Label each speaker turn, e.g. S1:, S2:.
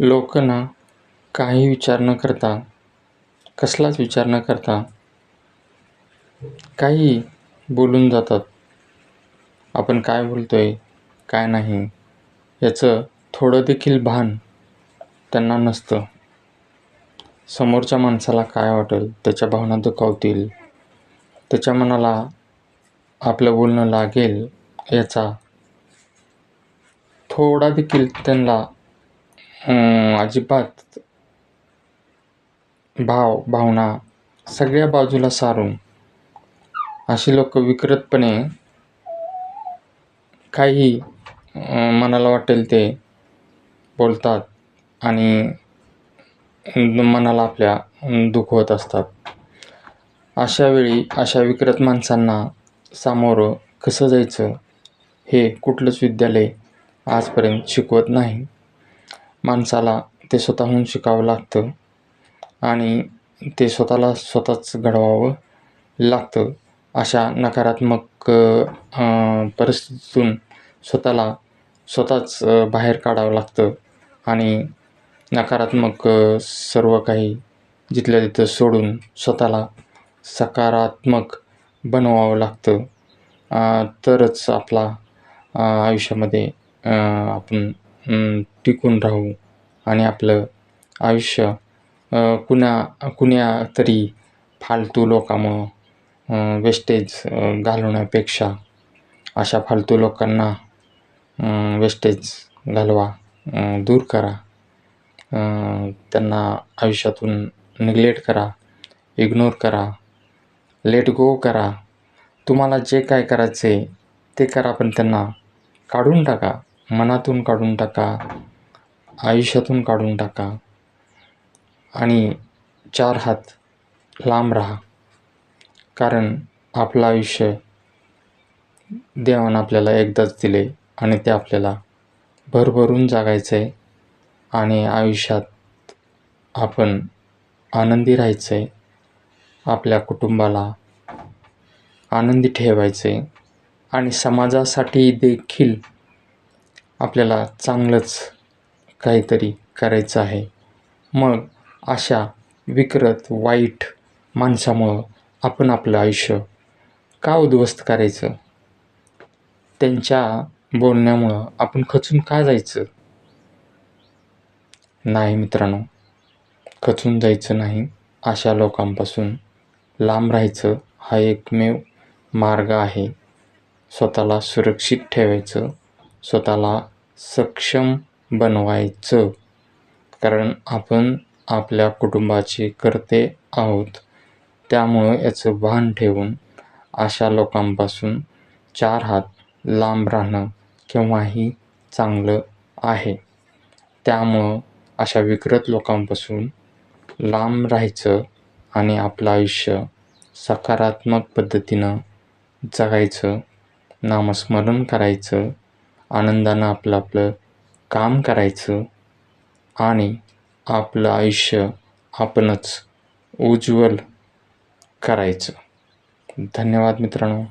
S1: लोक ना काही विचार न करता कसलाच विचार न करता काही बोलून जातात. आपण काय बोलतो आहे काय नाही याचं थोडं देखील भान त्यांना नसतं. समोरच्या माणसाला काय वाटेल त्याच्या भावना दुखावतील त्याच्या मनाला आपलं बोलणं लागेल याचा थोडा देखील त्यांना अजिबात. भाव भावना सगळ्या बाजूला सारून अशी लोक विकृतपणे काही मनाला वाटेल ते बोलतात आणि मनाला आपल्या दुखवत असतात. अशा वेळी अशा विकृत माणसांना सामोरं कसं जायचं हे कुठलंच विद्यालय आजपर्यंत शिकवत नाही. माणसाला ते स्वतःहून शिकावं लागतं आणि ते स्वतःला स्वतःच घडवावं लागतं अशा नकारात्मक परिस्थितीतून स्वतःला स्वतःच बाहेर काढावं लागतं आणि नकारात्मक सर्व काही जिथल्या तिथं सोडून स्वतःला सकारात्मक बनवावं लागतं. तरच आपला आयुष्यामध्ये आपण टिकून राहू. आणि आपलं आयुष्य कुणा कुण्या तरी फालतू लोकामुळं वेस्टेज घालवण्यापेक्षा अशा फालतू लोकांना वेस्टेज घालवा दूर करा. त्यांना आयुष्यातून निग्लेक्ट करा इग्नोर करा लेट गो करा. तुम्हाला जे काय करायचं आहे ते करा पण त्यांना काढून टाका. मनातून काढून टाका आयुष्यातून काढून टाका आणि चार हात लांब राहा. कारण आपलं आयुष्य देवानं आपल्याला एकदाच दिले आणि ते आपल्याला भरभरून जागायचं आहे आणि आयुष्यात आपण आनंदी राहायचं आहे आपल्या कुटुंबाला आनंदी ठेवायचं आहे आणि समाजासाठी देखील आपल्याला चांगलंच काहीतरी करायचं आहे. मग अशा विकृत वाईट माणसामुळं आपण आपलं आयुष्य का उद्ध्वस्त करायचं? त्यांच्या बोलण्यामुळं आपण खचून का जायचं? नाही मित्रांनो खचून जायचं नाही. अशा लोकांपासून लांब राहायचं हा एकमेव मार्ग आहे. स्वतःला सुरक्षित ठेवायचं. स्वतःला सक्षम बनवायचं. कारण आपण आपल्या कुटुंबाचे करते आहोत. त्यामुळं याचं भान ठेवून अशा लोकांपासून चार हात लांब राहणं केव्हाही चांगलं आहे. त्यामुळं अशा विकृत लोकांपासून लांब राहायचं आणि आपलं आयुष्य सकारात्मक पद्धतीनं जगायचं नामस्मरण करायचं आनंदानं आपलं आपलं काम करायचं आणि आपलं आयुष्य आपणच उज्ज्वल करायचं. धन्यवाद मित्रांनो.